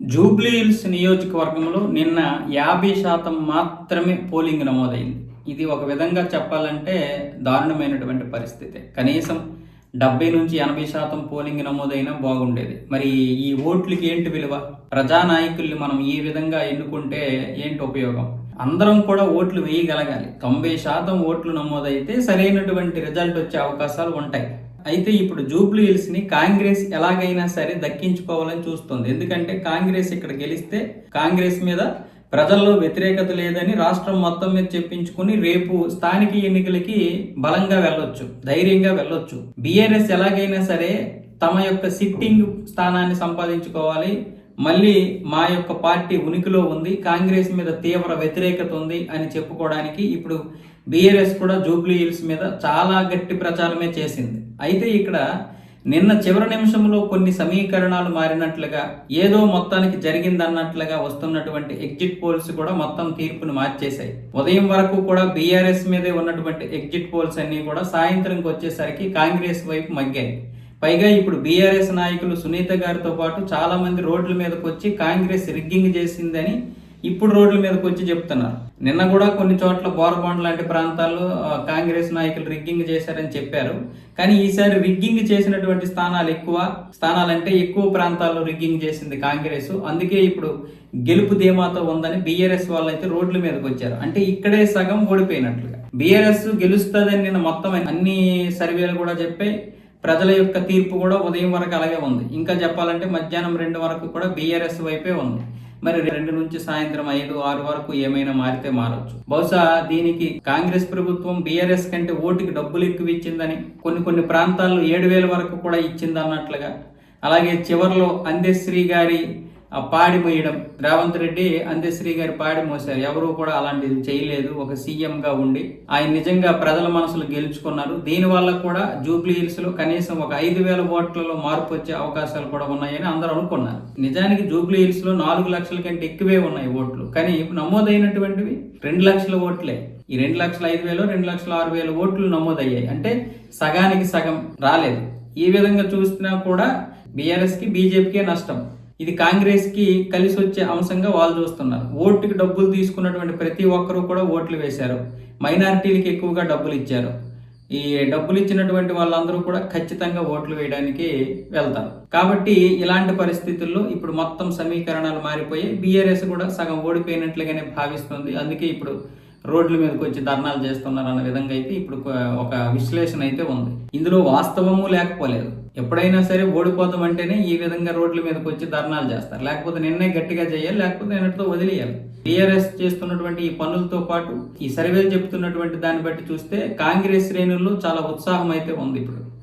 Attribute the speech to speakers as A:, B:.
A: Jubilee hills నియోజకవర్గంలో నిన్న యాభై శాతం మాత్రమే పోలింగ్ నమోదైంది. ఇది ఒక విధంగా చెప్పాలంటే దారుణమైనటువంటి పరిస్థితి. కనీసం డెబ్బై నుంచి ఎనభై శాతం పోలింగ్ నమోదైనా బాగుండేది. మరి ఈ ఓట్లకి ఏంటి విలువ? ప్రజానాయకుల్ని మనం ఈ విధంగా ఎన్నుకుంటే ఏంటి ఉపయోగం? అందరం కూడా ఓట్లు వేయగలగాలి. తొంభై శాతం ఓట్లు నమోదైతే సరైనటువంటి రిజల్ట్ వచ్చే అవకాశాలు ఉంటాయి. అయితే ఇప్పుడు జూబ్లీ హిల్స్ని కాంగ్రెస్ ఎలాగైనా సరే దక్కించుకోవాలని చూస్తుంది. ఎందుకంటే కాంగ్రెస్ ఇక్కడ గెలిస్తే కాంగ్రెస్ మీద ప్రజల్లో వ్యతిరేకత లేదని రాష్ట్రం మొత్తం మీద చెప్పించుకుని రేపు స్థానిక ఎన్నికలకి బలంగా వెళ్ళొచ్చు ధైర్యంగా వెళ్ళొచ్చు. బీఆర్ఎస్ ఎలాగైనా సరే తమ యొక్క సిట్టింగ్ స్థానాన్ని సంపాదించుకోవాలి. మళ్ళీ మా యొక్క పార్టీ ఉనికిలో ఉంది కాంగ్రెస్ మీద తీవ్ర వ్యతిరేకత ఉంది అని చెప్పుకోవడానికి ఇప్పుడు బీఆర్ఎస్ కూడా జూబ్లీ హిల్స్ మీద చాలా గట్టి ప్రచారమే చేసింది. అయితే ఇక్కడ నిన్న చివరి నిమిషంలో కొన్ని సమీకరణాలు మారినట్లుగా ఏదో మొత్తానికి జరిగిందన్నట్లుగా వస్తున్నటువంటి ఎగ్జిట్ పోల్స్ కూడా మొత్తం తీర్పును మార్చేశాయి. ఉదయం వరకు కూడా బీఆర్ఎస్ మీదే ఉన్నటువంటి ఎగ్జిట్ పోల్స్ అన్నీ కూడా సాయంత్రంకి వచ్చేసరికి కాంగ్రెస్ వైపు మగ్గాయి. పైగా ఇప్పుడు బీఆర్ఎస్ నాయకులు సునీత గారితో పాటు చాలామంది రోడ్ల మీదకి వచ్చి కాంగ్రెస్ రిగ్గింగ్ చేసిందని ఇప్పుడు రోడ్ల మీదకి వచ్చి చెప్తున్నారు. నిన్న కూడా కొన్ని చోట్ల బోరబాండ్ లాంటి ప్రాంతాల్లో కాంగ్రెస్ నాయకులు రిగ్గింగ్ చేశారని చెప్పారు. కానీ ఈసారి రిగ్గింగ్ చేసినటువంటి స్థానాలు ఎక్కువ స్థానాలంటే ఎక్కువ ప్రాంతాల్లో రిగ్గింగ్ చేసింది కాంగ్రెస్. అందుకే ఇప్పుడు గెలుపు ధీమాతో ఉందని బీఆర్ఎస్ వాళ్ళు అయితే రోడ్ల మీదకి వచ్చారు. అంటే ఇక్కడే సగం ఓడిపోయినట్లుగా. బీఆర్ఎస్ గెలుస్తుందని నిన్న మొత్తం అన్ని సర్వేలు కూడా చెప్పాయి ప్రజల యొక్క తీర్పు కూడా ఉదయం వరకు అలాగే ఉంది. ఇంకా చెప్పాలంటే మధ్యాహ్నం రెండు వరకు కూడా బీఆర్ఎస్ వైపే ఉంది. మరి రెండు నుంచి సాయంత్రం ఐదు ఆరు వరకు ఏమైనా మారితే మారొచ్చు. బహుశా దీనికి కాంగ్రెస్ ప్రభుత్వం బీఆర్ఎస్ కంటే ఓటుకి డబ్బులు ఎక్కువ ఇచ్చిందని కొన్ని కొన్ని ప్రాంతాల్లో ఏడు వేల వరకు కూడా ఇచ్చింది అన్నట్లుగా అలాగే చివరిలో అందశ్రీ గారి పాడి మోయడం. రేవంత్ రెడ్డి అందశ్రీ గారి పాడి మోసారు ఎవరూ కూడా అలాంటిది చేయలేదు. ఒక సీఎంగా ఉండి ఆయన నిజంగా ప్రజల మనసులు గెలుచుకున్నారు. దీనివల్ల కూడా జూబ్లీ హిల్స్లో కనీసం ఒక ఐదు వేల ఓట్లలో మార్పు వచ్చే అవకాశాలు కూడా ఉన్నాయని అందరూ అనుకున్నారు. నిజానికి జూబ్లీ హిల్స్లో నాలుగు లక్షల కంటే ఎక్కువే ఉన్నాయి ఓట్లు. కానీ ఇప్పుడు నమోదైనటువంటివి రెండు లక్షల ఓట్లే. ఈ రెండు లక్షల ఐదు వేలు రెండు లక్షల ఆరు వేల ఓట్లు నమోదయ్యాయి. అంటే సగానికి సగం రాలేదు. ఈ విధంగా చూసినా కూడా బీఆర్ఎస్కి బీజేపీకే నష్టం. ఇది కాంగ్రెస్కి కలిసి వచ్చే అంశంగా వాళ్ళు చూస్తున్నారు. ఓటుకి డబ్బులు తీసుకున్నటువంటి ప్రతి ఒక్కరూ కూడా ఓట్లు వేశారు. మైనారిటీలకి ఎక్కువగా డబ్బులు ఇచ్చారు. ఈ డబ్బులు ఇచ్చినటువంటి వాళ్ళందరూ కూడా ఖచ్చితంగా ఓట్లు వేయడానికి వెళ్తారు. కాబట్టి ఇలాంటి పరిస్థితుల్లో ఇప్పుడు మొత్తం సమీకరణాలు మారిపోయి బీఆర్ఎస్ కూడా సగం ఓడిపోయినట్లుగానే భావిస్తుంది. అందుకే ఇప్పుడు రోడ్ల మీదకి వచ్చి ధర్నాలు చేస్తున్నారు అన్న విధంగా అయితే ఇప్పుడు ఒక- విశ్లేషణ అయితే ఉంది. ఇందులో వాస్తవము లేకపోలేదు. ఎప్పుడైనా సరే ఓడిపోతాం అంటేనే ఈ విధంగా రోడ్ల మీదకి వచ్చి ధర్నాలు చేస్తారు. లేకపోతే నిన్నే గట్టిగా చేయాలి లేకపోతే నిన్నటితో వదిలేయాలి. టీఆర్ఎస్ చేస్తున్నటువంటి ఈ పనులతో పాటు ఈ సర్వేలు చెప్తున్నటువంటి దాన్ని బట్టి చూస్తే కాంగ్రెస్ శ్రేణుల్లో చాలా ఉత్సాహం అయితే ఉంది ఇప్పుడు.